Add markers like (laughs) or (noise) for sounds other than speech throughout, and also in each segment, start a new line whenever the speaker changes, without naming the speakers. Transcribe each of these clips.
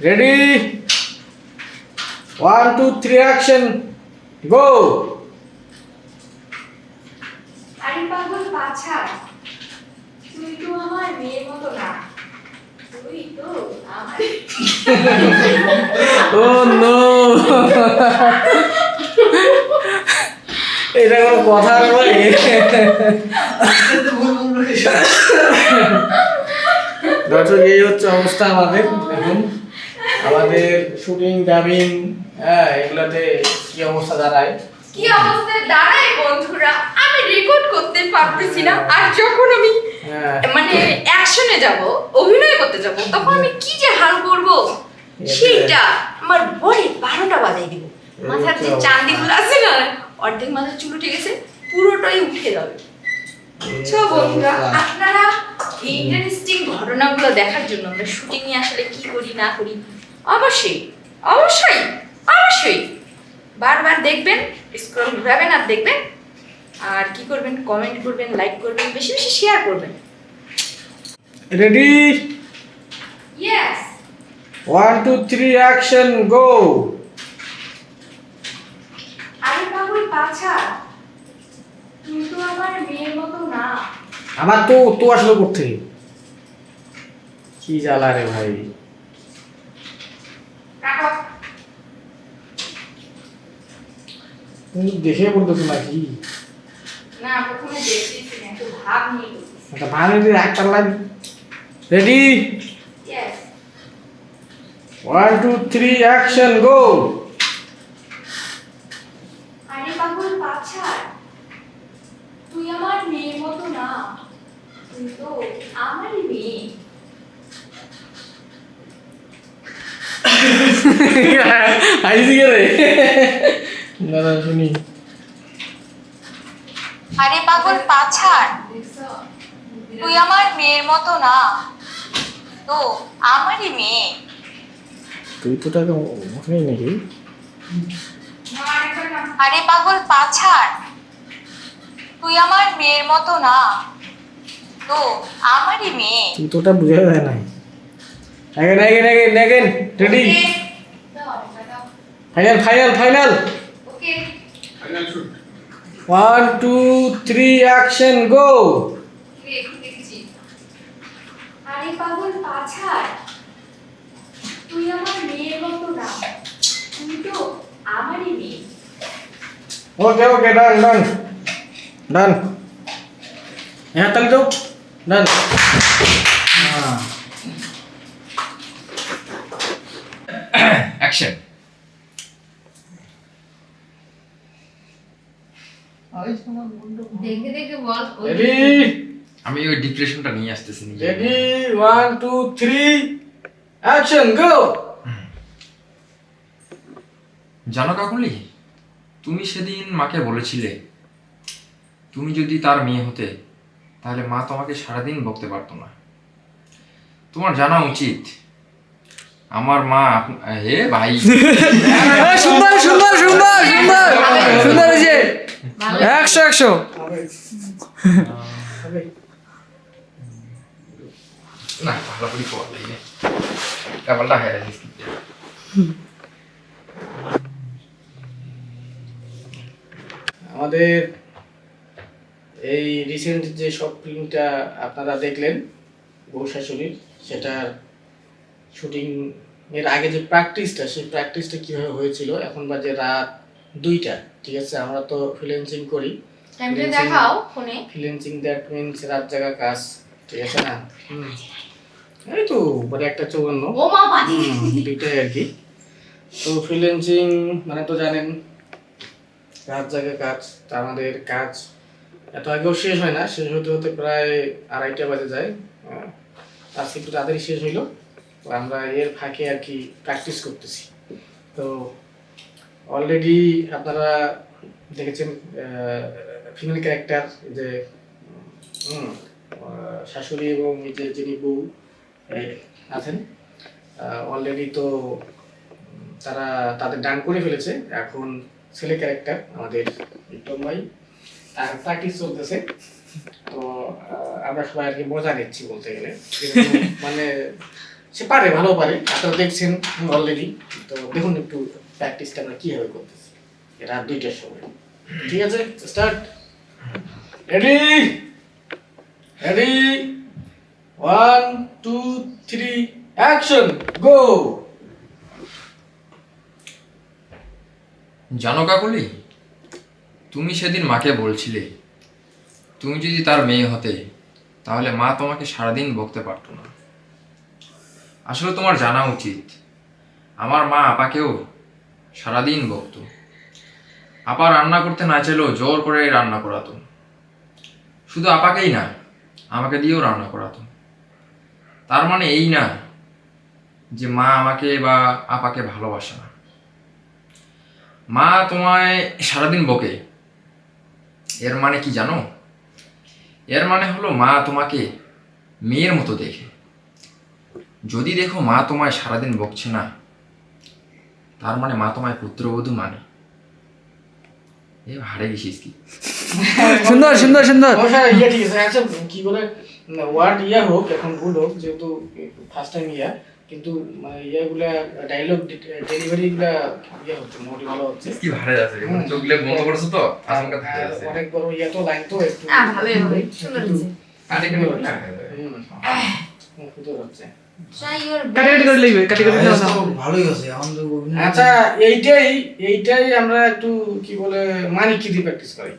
Ready one two three action go
আরে পাগল বাছা তুই তো আমার মেয়ের মতো না। তুই তো আমার (laughs)
ও নো এটা কোনো কথা নয়। (laughs) দর্শক এই হচ্ছে অবস্থা আমাদের। এখন আমাদের শুটিং ডাবিং হ্যাঁ এগুলাতে কি অবস্থা দাঁড়ায়?
কি অবস্থায় দাঁড়ায় বন্ধুরা? আমি রেকর্ড করতে পারতেছি না। আর যখন আমি
হ্যাঁ।
মানে অ্যাকশনে যাব অভিনয় করতে যাব তখন আমি কি যে হাল করব? সেইটা আমার বড় বারোটা বাজাই দিব। মাথার যে চান্দিগুলো আছে না অর্ধেক মাথার চুল উঠে গেছে পুরোটাই উঠে যাবে। আচ্ছা বন্ধুরা আপনারা ইন্টারেস্টিং ঘটনাগুলো দেখার জন্য আমরা শুটিং এ আসলে কি করি না করি অবশ্যই অবশ্যই অবশ্যই। বারবার দেখবেন স্ক্রল ঘুরাবেন আর দেখবেন। আর কি করবেন? কমেন্ট করবেন লাইক করবেন বেশি বেশি শেয়ার করবেন।
Ready
yes
one two three action go
আরে পাগল পাছা তুই তো আমার মেয়ের মতো না।
আমার তো তো আসলে করতে কি জ্বালা রে ভাই
কাটো
তুমি দেখে বলতেছো নাকি
না প্রথমে দেখতেছি না একটু ভাব নিয়ে করতেছি
একটা ভালো একটা line ready
yes
one two three action go
আরে পাগল পাছা তুই আমার মেয়ের মতো না তুই তো আমারই মেয়ে
হাসি কে রে না না শুনি।
আরে পাগল পাছাড় তুই আমার মেয়ের মতো না। তো আমারই মেয়ে।
তুই তো টাকা ওখানেই নাকি?
না না
আরে পাগল পাছাড় তুই আমার মেয়ের মতো না। তো আমারই মেয়ে।
তুই তো ওটা বুঝে যায় নাই।
Again again
again again ready.
Final
final final. One two three
action go আরে পাগল পাছাড় তুই আমার মেয়ের মতো না। তুই তো আমারই মেয়ে।
ওকে ওকে ডান ডান ডান হ্যাঁ তাহলে তো ডান
অ্যাকশন
দেখে দেখে বল
আমি ওই ডিপ্রেশনটা নিয়ে আসতেছি
ready one two three action go
জানো কাকুলি তুমি সেদিন মাকে বলেছিলে তুমি যদি তার মেয়ে হতে তাহলে মা তোমাকে সারাদিন বকতে পারতো না তোমার জানা উচিত আমার মা হে ভাই
সুন্দর সুন্দর সুন্দর সুন্দর সুন্দর একশো একশো।
না ভালো করে
আমাদের এই রিসেন্ট যে শর্ট ফিল্মটা আপনারা দেখলেন বউ শাশুড়ির সেটার শুটিং এর আগে যে প্র্যাকটিসটা সেই প্র্যাকটিসটা কীভাবে হয়েছিল? এখন বাজে রাত দুইটা। ঠিক আছে আমরা তো ফ্রিল্যান্সিং করি।
টাইমটা দেখাও ফোনে।
ফ্রিল্যান্সিং দ্যাট মিনস রাত জায়গা কাজ ঠিক আছে না? এই তো মানে একটা চৌবান্ন
ও মা বাদি
হুম, দুইটাই আর কি। তো ফ্রিল্যান্সিং মানে তো জানেন কাজ জায়গায় কাজ তা আমাদের কাজ এত আগেও শেষ হয় না শেষ হতে হতে প্রায় আড়াইটা বাজে যায়। আহ, আজকে একটু তাড়াতাড়ি শেষ হইল। আমরা এর ফাঁকে আর কি প্র্যাকটিস করতেছি। তো অলরেডি আপনারা দেখেছেন ফিমেল ক্যারেক্টার যে শাশুড়ি এবং যে যিনি বউ আছেন অলরেডি তো তারা তাদের ডান করে ফেলেছে। এখন ছেলে ক্যারেক্টার আমাদের বিক্রম ভাই তার প্র্যাকটিস চলতেছে। তো আমরা সবাই আর কি মজা নিচ্ছি বলতে গেলে। (laughs) মানে সে পারে, ভালো পারে। আপনারা দেখছেন অলরেডি তো দেখুন একটু প্র্যাকটিসটা আমরা কীভাবে করতেছি। রাত দুইটার সময়। ঠিক আছে? Start ready ready one two three action go
জানো কাকুলি, তুমি সেদিন মাকে বলছিলে, তুমি যদি তার মেয়ে হতে, তাহলে মা তোমাকে সারাদিন বকতে পারতো না। আসলে তোমার জানা উচিত। আমার মা আপাকেও সারাদিন বকতো। আপা রান্না করতে না চাইলেও জোর করে রান্না করাতো। শুধু আপাকেই না, আমাকে দিয়েও রান্না করাতো। তার মানে এই না যে মা আমাকে বা আপাকে ভালোবাসে না। মা তোমায় সারাদিন বকে। এর মানে কি জানো? এর মানে হলো মা তোমাকে মেয়ের মতো দেখে। যদি দেখো মা তোমায় সারাদিন বকছে না তার মানে মা তোমায় পুত্রবধূ মানে। এ হারে গেছিস কি? (laughs)
সুন্দর সুন্দর সুন্দর।
ইয়ে ঠিক আছে আচ্ছা কি বলে ওয়ার্ড ইয়া হোক এখন ভুল হোক যেহেতু ফার্স্ট টাইম ইয়া কিন্তু মানে ইয়েগুলা ডায়লগ ডেলিভারি গুলা ইয়ে হচ্ছে মোটামুটি ভালো হচ্ছে।
কি ভারে আছে চোখলে বন্ধ করেছ তো? আশঙ্কা আছে।
অনেক বড় ইয়া তো লাইন তো একটু
হবে, সুন্দর হয়েছে।
আর বল না।
হচ্ছে।
করে
ভালোই আছে
আচ্ছা এইটাই এইটাই আমরা একটু কি বলে দিয়ে প্র্যাকটিস করি? (laughs)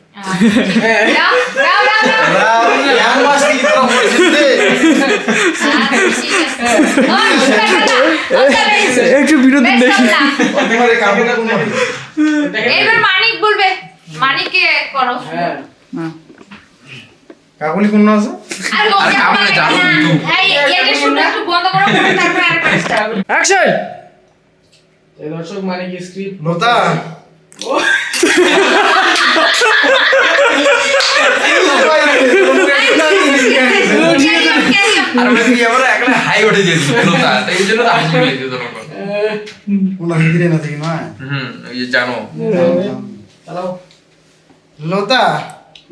আচ্ছা,
একটু বিনোদন দেখি।
এবার মানিক বলবে মানিককে করো।
হ্যাঁ।
কাকুলি কোন আছে?
আর ওকে আপনাকে-
যাব
এই, এটা শুনে একটু বন্ধ
অ্যাকশন
এই দর্শক স্ক্রিপ্ট
আমরা কি আমরা একলা হাই উঠে গেছি লোতা এই জন্য হাসি পেয়েছে তোমার
কোন হিন্দি না থেকে না
হুম ওই জানো
চালাও
লতা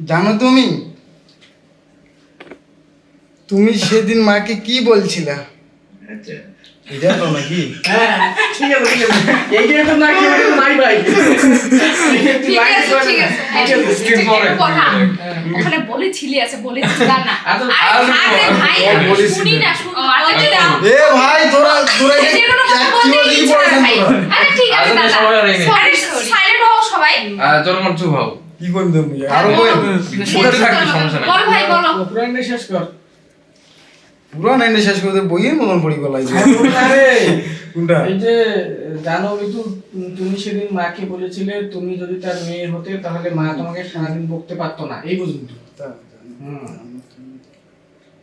জানো তুমি? তুমি সেদিন মাকে কি বলছিলা? এটা তো নাকি?
হ্যাঁ ঠিক আছে ঠিক আছে। এইটাই তো না কি নাই ভাই।
ঠিক আছে, ঠিক আছে। হ্যাঁ। ওখানে বলেছিলি আছে বলেছিলা না।
আচ্ছা,
আরে
আচ্ছা,
ভাই শুনি না শুনি
এ ভাই তোরা তোরা?
আরে ঠিক আছে।
আরে
সাইলেন্ট হও সবাই।
মন চুপ হও
কি কইম তুমি? আরও কই
সমস্যা নাই।
বল ভাই বলো।
শেষ কর।
পুরো নাইনে শেষ করে বইয়ের মতন পড়ি গলাই কোনটা
এই যে জানো মিতু তুমি সেদিন মাকে বলেছিলে তুমি যদি তার মেয়ে হতে তাহলে মা তোমাকে সারাদিন বকতে পারতো না। এই হুম।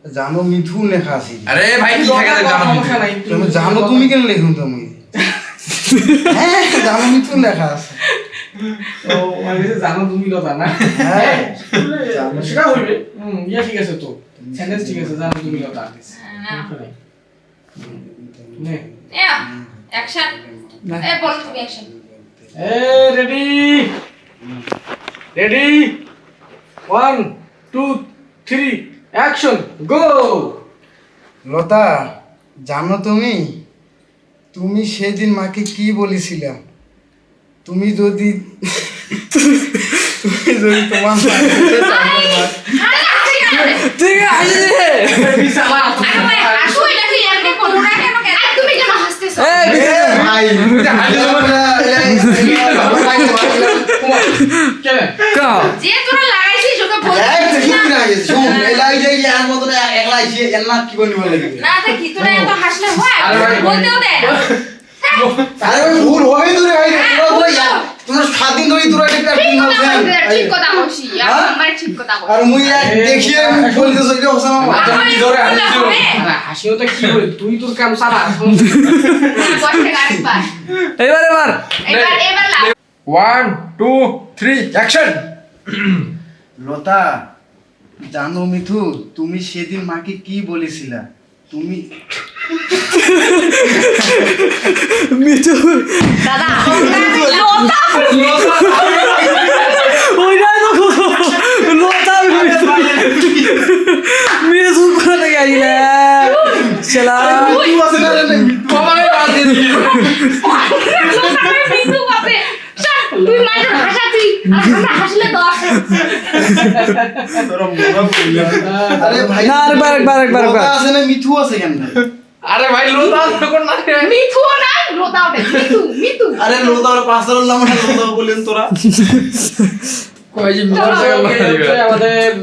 জানো মিঠু লেখা আছে
আরে ভাই কি থাকে জানো
সমস্যা নাই
তুমি জানো তুমি কেন লেখুন তুমি? (laughs) হ্যাঁ জানো মিঠু লেখা আছে।
মানে জানো তুমি লতা না?
হ্যাঁ।
সেটা হইবে হুম ইয়া ঠিক আছে তো। সেন্টেন্স ঠিক আছে জানো তুমি লতা সমস্যা নাই। নে।
অ্যাকশন এ বল তুমি অ্যাকশন
এ ready ready one two three action go
লতা জানো তুমি? তুমি সেদিন মাকে কি বলেছিলা? তুমি যদি তুমি যদি তোমার
ঠিক আছে
আরে ভাই আসো এটা কি এমনি করো না কেন কেন আর তুমি কেন হাসতেছো
এই
এ ভাই
কেন
কা
যে তোরা লাগাইছিস ওকে বল না তা হয়
আরে ভাই,
তোমরা সাত দিন ধরে তোরা এটা
ঠিক কথা ঠিক কথা বলছিস
হ্যাঁ?
আমার ঠিক কথা
আর মুই এক দেখিয়ে মুখ বলতেছ এটা হচ্ছে না
ধরে
বললে
হাসছিল?
হবে?
আরে হাসিও তো কি বলি তুই তোর কাম চালা
বস থেকে আরেকবার।
এবার এবার
এবার এবার
ওয়ান টু থ্রি অ্যাকশন
লতা জানো মিথু তুমি সেদিন মাকে কি বলেছিলা তুমি
মিঠু
দাদা লতা
ওইটাই তো লোতা মিঠু মিঠু কোথা থেকে আসলে শালা
তুই আছে না
মৃত্যু পাবে চল, তুই মায়ের হাসাচ্ছি আর আমরা হাসলে দশ
না, আরেকবার।
আছে না মিঠু আছে কেন
আরে ভাই তখন না
না
আরে আর পাঁচটার নাম না তোরা।
যে।
আমাদের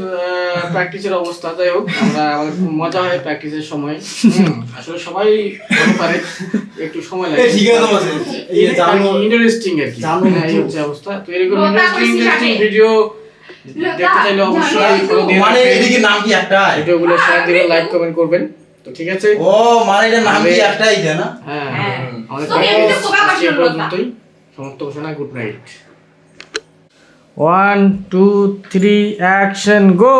প্র্যাকটিসের অবস্থা যাই হোক আমরা আমাদের মজা হয় প্র্যাকটিসের সময়। আসলে সবাই পারে একটু সময় লাগে।
ঠিক আছে
ইন্টারেস্টিং আর কি।
জানো
হ্যাঁ, এই
তো।
হচ্ছে অবস্থা। তো এরকম ইন্টারেস্টিং ইন্টারেস্টিং ভিডিও দেখতে চাইলে অবশ্যই
মানে। এদিকে নাম কি একটাই
ভিডিওগুলো শেয়ার দিবেন লাইক কমেন্ট করবেন। তো ঠিক আছে?
ও মানে এটা নাম কি একটাই তাই না?
হ্যাঁ
হ্যাঁ।
আমাদের। পর্যন্তই। ঘোষণা good night one two three action go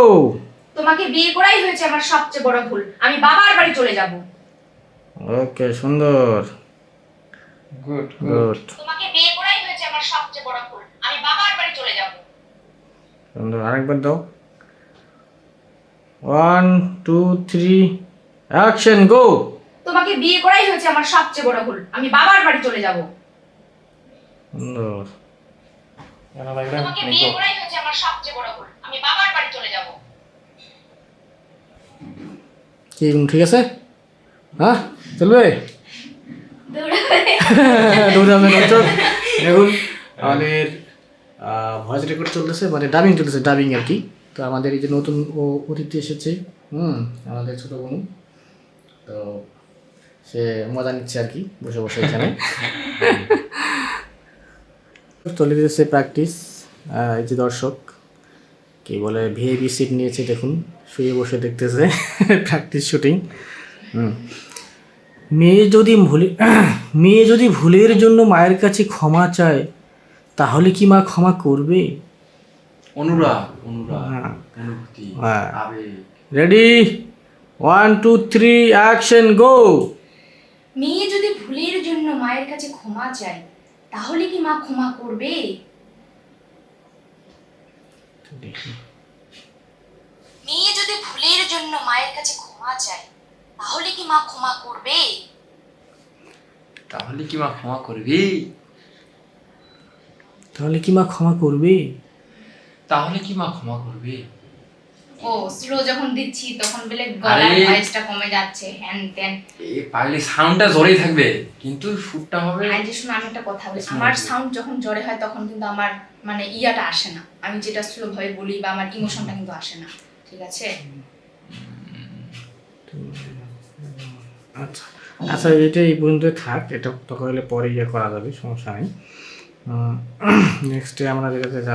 তোমাকে বিয়ে করাই হয়েছে আমার সবচেয়ে বড় ভুল। আমি বাবার বাড়ি চলে যাব।
ওকে সুন্দর।
গুড
গুড
তোমাকে বিয়ে করাই হয়েছে আমার সবচেয়ে বড় ভুল আমি বাবার বাড়ি চলে যাব
সুন্দর আরেকবার দাও। One two three action go
তোমাকে বিয়ে করাই হয়েছে আমার সবচেয়ে বড় ভুল। আমি বাবার বাড়ি চলে যাব।
সুন্দর।
তোমাকে বিয়ে করাই হয়েছে আমার সবচেয়ে বড় ভুল। আমি বাবার বাড়ি চলে যাব।
কি ঠিক আছে? হ্যাঁ? চলবে? দৌড়াবে। (laughs) নচল দেখুন আমাদের ভয়েস রেকর্ড চলতেছে মানে ডাবিং চলতেছে ডাবিং আর কি। তো আমাদের এই যে নতুন অতিথি এসেছে, হুম, আমাদের ছোট বোন। তো সে মজা নিচ্ছে আর কি, বসে বসে এখানে। (laughs) চলে যেতেছে প্র্যাকটিস এই যে দর্শক, কি বলে ভিআইপি সিট নিয়েছে, দেখুন, শুয়ে বসে দেখতেছে (laughs) প্র্যাকটিস শুটিং হুম। মেয়ে যদি ভুলে, (clears throat) মেয়ে যদি ভুলের জন্য মায়ের কাছে ক্ষমা চায় তাহলে কি মা ক্ষমা করবে?
অনুরাগ অনুরাগ
হ্যাঁ।
অনুভূতি। আবেগ।
Ready one two three action go
মেয়ে যদি ভুলের জন্য মায়ের কাছে ক্ষমা চায় তাহলে কি মা ক্ষমা করবে? মেয়ে যদি ভুলের জন্য মায়ের কাছে ক্ষমা চায় তাহলে কি মা ক্ষমা করবে?
তাহলে কি মা ক্ষমা করবি?
তাহলে কি মা ক্ষমা করবে?
তাহলে কি মা ক্ষমা করবে?
ও স্লো যখন দিচ্ছি তখন বলে গলার
আরে-
ভয়েসটা কমে যাচ্ছে হ্যান ত্যান।
এ পারলে সাউন্ডটা জোরেই থাকবে কিন্তু সুরটা হবে
আর যে শুনো আমি একটা কথা বলি। আমার সাউন্ড যখন জোরে হয় তখন কিন্তু আমার মানে ইয়াটা আসে না। আমি যেটা স্লো ভাবে বলি বা আমার ইমোশনটা কিন্তু আসে না। ঠিক আছে?
আচ্ছা। আচ্ছা এটা এই পর্যন্ত থাক। এটা তখন হলে পরে ইয়ে করা যাবে সমস্যা নেই। নেক্সটে (clears throat) আমরা যেটাতে যাব